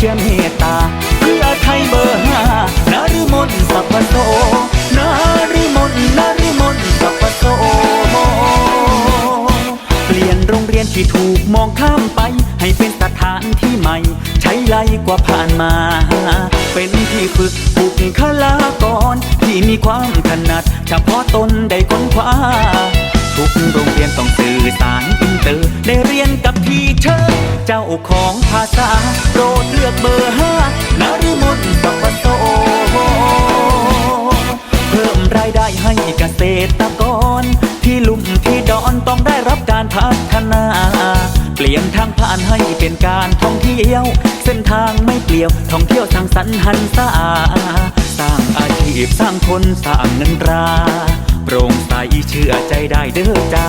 ชื่อเมตตา เพื่อไทยเบอร์ห้านารุมนสัพพโตนารุมนนารุมนสัพพโตเปลี่ยนโรงเรียนที่ถูกมองข้ามไป ให้เป็นสถานที่ใหม่ ใช้ไลกว่าผ่านมา เป็นที่ฝึกบุคลากรที่มีความถนัด เฉพาะตนได้ค้นคว้าทุกโรง ของภาษาโปรดเลือกเบอร์ห้านฤมลสัพโตเพิ่มรายได้ให้เกษตรกร ที่ลุ่มที่ดอนต้องได้รับการพัฒนา เปลี่ยนทางผ่านให้เป็นการท่องเที่ยว เส้นทางไม่เปลี่ยวท่องเที่ยวสร้างสรรค์หันษาสร้างอาชีพสร้างคนสร้างเงินตราโปร่งใสเชื่อใจได้เด้อจ้า